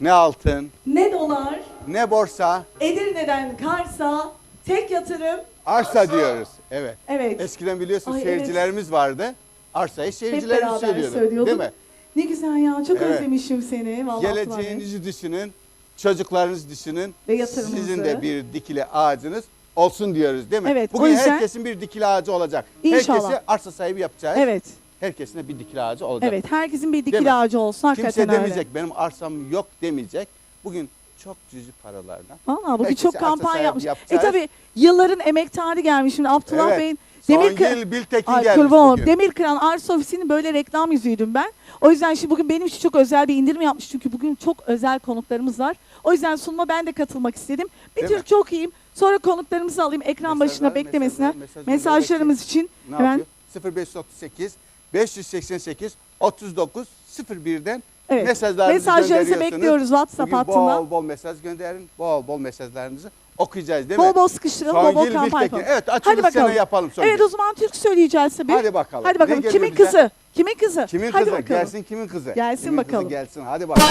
ne altın, Ne dolar, ne borsa, Edirne'den Kars'a tek yatırım. arsa diyoruz. Evet. Evet. Eskiden biliyorsun Ay, seyircilerimiz vardı. Arsayı seyircilerimiz beraber söylüyordu. söylüyorduk. Değil mi? Ne güzel ya çok Evet. özlemişim seni. Vallahi Bey. Geleceğinizi düşünün, çocuklarınızı düşünün. Ve yatırımınızı. Sizin de bir dikili ağacınız olsun diyoruz değil mi? Evet, o Bugün yüzden- herkesin bir dikili ağacı olacak. İnşallah. Herkesi arsa sahibi yapacağız. Evet. Herkesin de bir dikili ağacı olacak. Evet. Herkesin bir Değil dikili mi? ağacı olsun. Hakikaten Kimse öyle. demeyecek benim arsam yok demeyecek. Bugün çok cüzi paralarla. Valla bugün çok kampanya yapmış. E yapacağız. tabi yılların emektarı gelmiş şimdi Abdullah Evet. Bey'in Demir Songül Biltekin Ay, gelmiş bugün. Demir Kıran Arsa Ofisi'nin böyle reklam yüzüydüm ben. O yüzden şimdi bugün benim için çok özel bir indirim yapmış. Çünkü bugün çok özel konuklarımız var. O yüzden sunuma ben de katılmak istedim. Bir Değil tür mi? çok iyiyim. Sonra konuklarımızı alayım ekran Mesajlar, başına beklemesinler. mesajlar, mesaj Mesajlarımız için Ne hemen yapıyor? 0538 588 39 01'den Evet. mesajlarınızı Mesajlarınızı bekliyoruz WhatsApp Bugün hattından. bol bol mesaj gönderin. Bol bol mesajlarınızı okuyacağız değil mi? bol bol sıkıştıralım, bol bol kampanya yapalım. Evet açılış sene yapalım Songül. Evet o zaman Türk söyleyeceğiz tabii. Hadi bakalım. Hadi Ne bakalım. geliyor Kimin bize? kızı? Kimin kızı? Kimin Hadi kızı? bakalım. Gelsin kimin kızı? Gelsin kimin bakalım. Kızı gelsin. Hadi bakalım.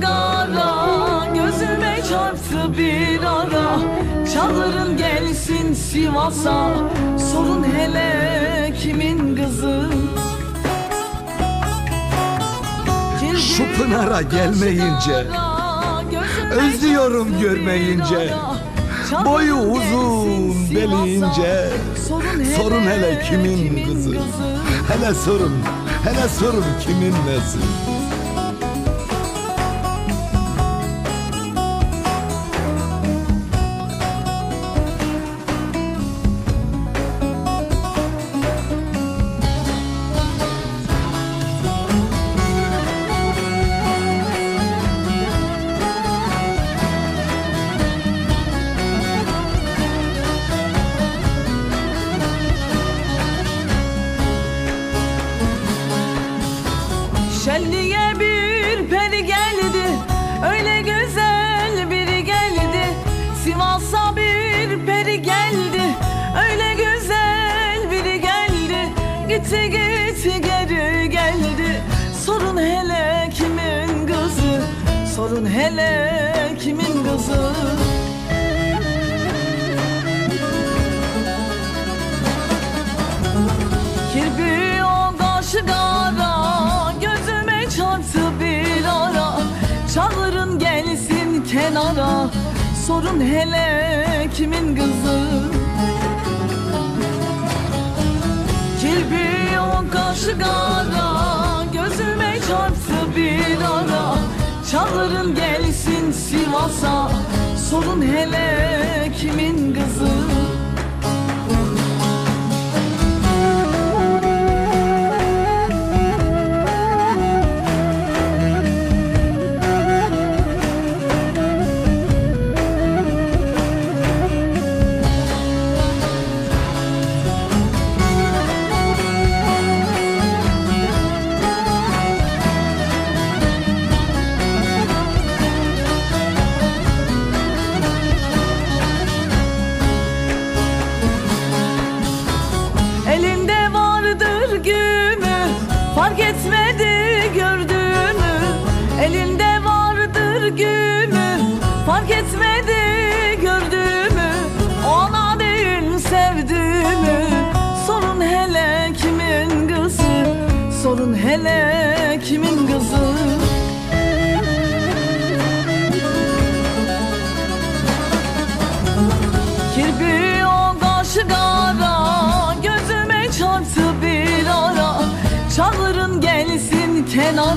Kara Gözüme çarptı bir ara Çağırın gelsin Sivas'a Sorun hele kimin kızı Şu Pınar'a gelmeyince, özlüyorum görmeyince, boyu uzun, Sivas'a, beli ince. Sorun hele kimin kızı? Hele sorun, hele sorun kimin nesi? Şenliğe bir peri geldi. Öyle güzel biri geldi. Sivas'a bir peri geldi. Öyle güzel biri geldi. Gitti gitti geri geldi. Sorun hele kimin kızı? Sorun hele kimin kızı kenara Sorun hele kimin kızı? Kirpi o kaşı kara Gözüme çarptı bir ara. Çağırın gelsin Sivas'a Sorun hele kimin kızı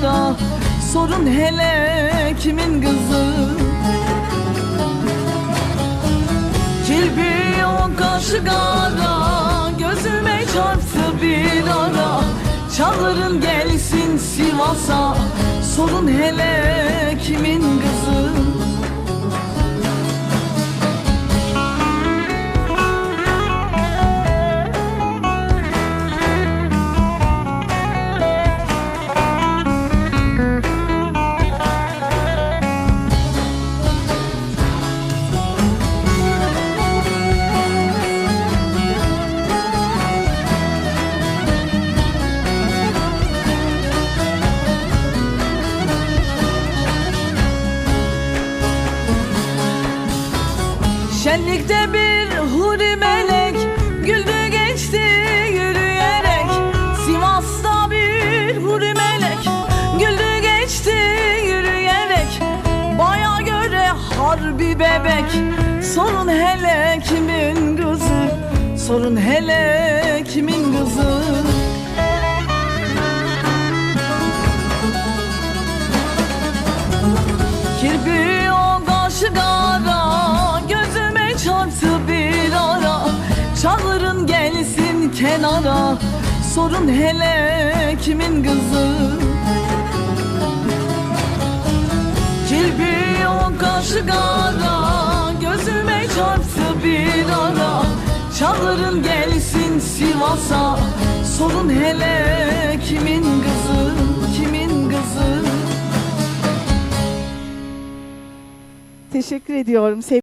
kenara Sorun hele kimin kızı. Kirpi o kaşı kara Gözüme çarptı bir ara. Çağırın gelsin Sivas'a Sorun hele kimin kızı Şenlikte bir huri melek Güldü geçti yürüyerek. Sivas'ta bir huri melek Güldü geçti yürüyerek. Baya göre harbi bebek Sorun hele kimin kızı Sorun hele kimin kızı Sorun hele kimin kızı? Kirpi o kaşı kara Gözüme çarptı bir ara. Çağırın gelsin Sivas'a. Sorun hele kimin kızı Kimin kızı? Teşekkür ediyorum.